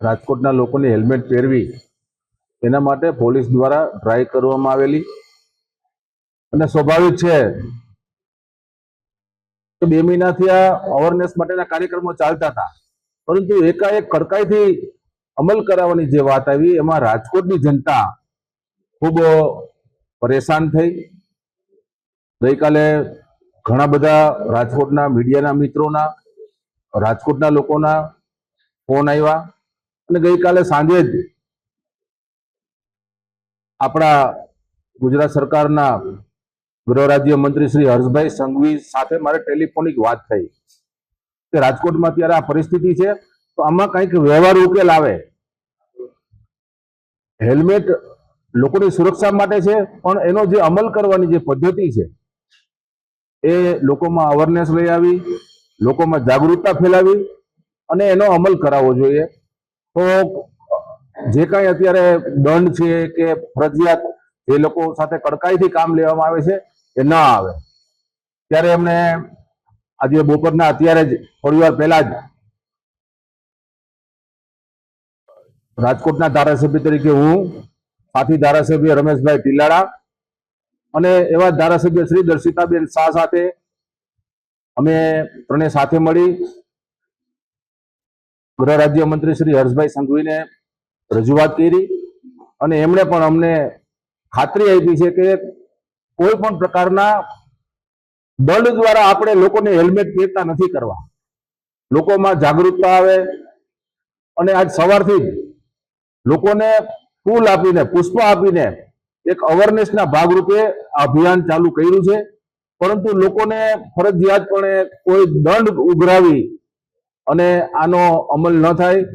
રાજકોટના લોકોને હેલ્મેટ પહેરવી, એના માટે પોલીસ દ્વારા ડ્રાઈવ કરવામાં આવેલી. અને સ્વાભાવિક છે કે બે મહિનાથી આ અવેરનેસ માટેના કાર્યક્રમો ચાલતા હતા. પરંતુ એકાએક કડકાઈથી અમલ કરાવવાની જે વાત આવી, એમાં રાજકોટની જનતા ખૂબ પરેશાન થઈ. ગઈકાલે ઘણા બધા રાજકોટના મીડિયાના મિત્રોના, રાજકોટના લોકોના ફોન આવ્યા. અને ગઈકાલે સાંજે જ આપણા ગુજરાત સરકારના ગૃહ રાજ્ય મંત્રી શ્રી હર્ષભાઈ સંઘવી સાથે મારે ટેલિફોનિક વાત થઈ કે રાજકોટમાં અત્યારે આ પરિસ્થિતિ છે, તો આમાં કંઈક વ્યવહાર ઉકેલ આવે. હેલ્મેટ લોકોની સુરક્ષા માટે છે, પણ એનો જે અમલ કરવાની જે પદ્ધતિ છે, એ લોકોમાં અવેરનેસ લઈ આવી, લોકોમાં જાગૃતતા ફેલાવી અને એનો અમલ કરાવવો જોઈએ. તો જે કાંઈ અત્યારે દંડ છે કે ફરજિયાત જે લોકો સાથે કડકાઈથી કામ લેવામાં આવે છે, એ ન આવે. ત્યારે એમને આજે બપોરના અત્યારે જ થોડી પહેલા જ રાજકોટના ધારાસભ્ય તરીકે હું, સાથી ધારાસભ્ય રમેશભાઈ ટીલાડા અને એવા ધારાસભ્ય શ્રી દર્શિતાબેન શાહ સાથે અમે ત્રણે સાથે મળી ગૃહ રાજ્ય મંત્રી શ્રી હર્ષભાઈ સંઘવીને રજૂઆત કરી અને એમણે પણ અમને ખાતરી આપી છે કે કોઈ પણ પ્રકારના દંડ દ્વારા આપણે લોકોને હેલ્મેટ પહેરતા નથી કરવા. લોકોમાં જાગૃતતા આવે અને આજ સવારથી જ લોકોને ફૂલ આપીને, પુષ્પ આપીને એક અવેરનેસના ભાગરૂપે આ અભિયાન ચાલુ કર્યું છે. પરંતુ લોકોને ફરજિયાતપણે કોઈ દંડ ઉઘરાવી અને આનો અમલ ન થાય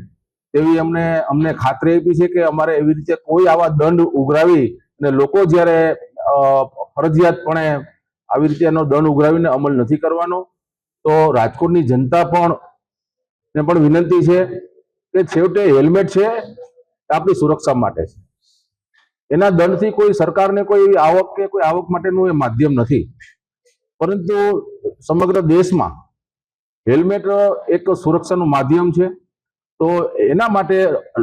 તેવી અમને અમને ખાતરી આપી છે કે અમારે એવી રીતે કોઈ આવા દંડ ઉઘરાવી અને લોકો જ્યારે ફરજિયાતપણે આવી રીતે એનો દંડ ઉઘરાવીને અમલ નથી કરવાનો, તો રાજકોટની જનતા પણ ને પણ વિનંતી છે કે છેવટે હેલ્મેટ છે આપણી સુરક્ષા માટે છે. એના દંડથી કોઈ સરકારને કોઈ એવી આવક કે કોઈ આવક માટેનું એ માધ્યમ નથી. પરંતુ સમગ્ર દેશમાં હેલ્મેટ એક સુરક્ષાનું માધ્યમ છે. તો એના માટે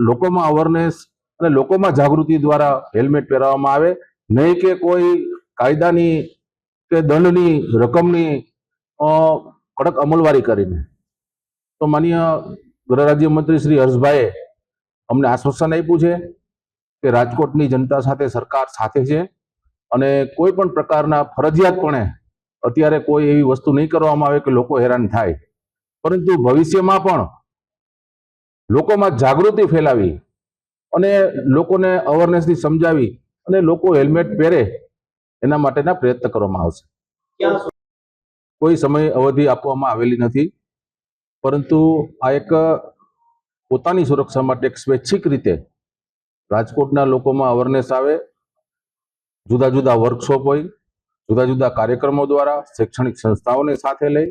લોકોમાં અવેરનેસ અને લોકોમાં જાગૃતિ દ્વારા હેલ્મેટ પહેરાવવામાં આવે. નહીં કે કોઈ કાયદાની કે દંડની રકમની કડક અમલવારી કરીને. તો માનીય ગૃહ રાજ્યમંત્રી શ્રી હર્ષભાઈએ અમને આશ્વાસન આપ્યું છે કે રાજકોટની જનતા સાથે સરકાર સાથે છે અને કોઈ પણ પ્રકારના ફરજિયાતપણે અત્યારે કોઈ એવી વસ્તુ નહીં કરવામાં આવે કે લોકો હેરાન થાય. પરંતુ ભવિષ્યમાં પણ લોકોમાં જાગૃતિ ફેલાવી અને લોકોને અવેરનેસથી સમજાવી અને લોકો હેલ્મેટ પહેરે એના માટેના પ્રયત્ન કરવામાં આવશે. કોઈ સમય અવધિ આપવામાં આવેલી નથી, પરંતુ આ એક પોતાની સુરક્ષા માટે એક સ્વૈચ્છિક રીતે રાજકોટના લોકોમાં અવેરનેસ આવે, જુદા જુદા વર્કશોપ હોય, જુદા જુદા કાર્યક્રમો દ્વારા શૈક્ષણિક સંસ્થાઓને સાથે લઈ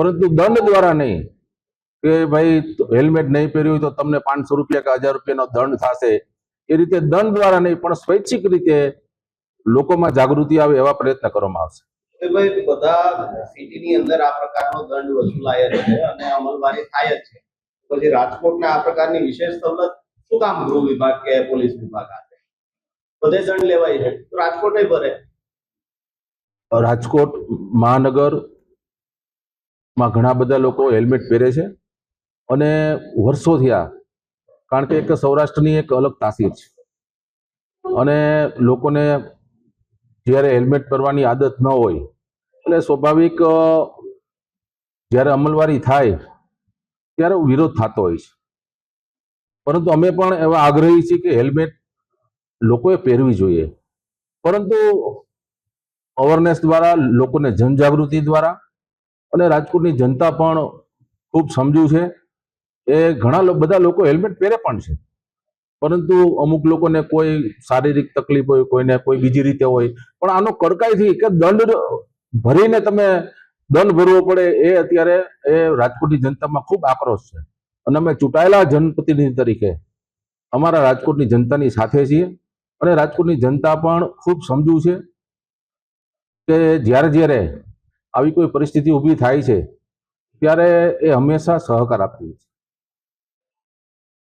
પરંતુ દંડ દ્વારા નહીં કે ભાઈ હેલ્મેટ નહીં પહેર્યું હોય તો તમને પાંચસો રૂપિયા કે હજાર રૂપિયાનો દંડ થશે. એ રીતે દંડ દ્વારા નહીં પણ સ્વૈચ્છિક રીતે લોકોમાં જાગૃતિ આવે એવા પ્રયત્ન કરવામાં આવશે. ભાઈ બધા સિટીની અંદર આ પ્રકારનો દંડ વસૂલાય છે અને અમલવારી થાય જ છે. પછી રાજકોટના આ પ્રકારની વિશેષ સવલત શું કામ ગૃહ વિભાગ કે પોલીસ વિભાગ આપે? બધે દંડ લેવાય છે. રાજકોટે ભરે. રાજકોટ મહાનગર માં ઘણા બધા લોકો હેલ્મેટ પહેરે છે અને વર્ષો થયા, કારણ કે એક સૌરાષ્ટ્રની એક અલગ તાસીર છે. અને લોકોને જ્યારે હેલ્મેટ પહેરવાની આદત ન હોય એટલે સ્વાભાવિક જ્યારે અમલવારી થાય, ત્યારે વિરોધ થતો હોય છે. પરંતુ અમે પણ એવા આગ્રહી છીએ કે હેલ્મેટ લોકોએ પહેરવી જોઈએ. પરંતુ અવેરનેસ દ્વારા, લોકોને જનજાગૃતિ દ્વારા અને રાજકોટની જનતા પણ ખૂબ સમજુ છે. એ ઘણા બધા લોકો હેલ્મેટ પહેરે પણ છે. પરંતુ અમુક લોકોને કોઈ શારીરિક તકલીફ હોય, કોઈને કોઈ બીજી રીતે હોય. પણ આનો કડકાઈથી કે દંડ ભરીને તમે દંડ ભરવો પડે એ અત્યારે એ રાજકોટની જનતામાં ખૂબ આક્રોશ છે. અને અમે ચૂંટાયેલા જનપ્રતિનિધિ તરીકે અમારા રાજકોટની જનતાની સાથે છીએ. અને રાજકોટની જનતા પણ ખૂબ સમજુ છે કે જ્યારે જ્યારે આવી કોઈ પરિસ્થિતિ ઊભી થાય છે ત્યારે એ હંમેશા સહકાર આપતી છે.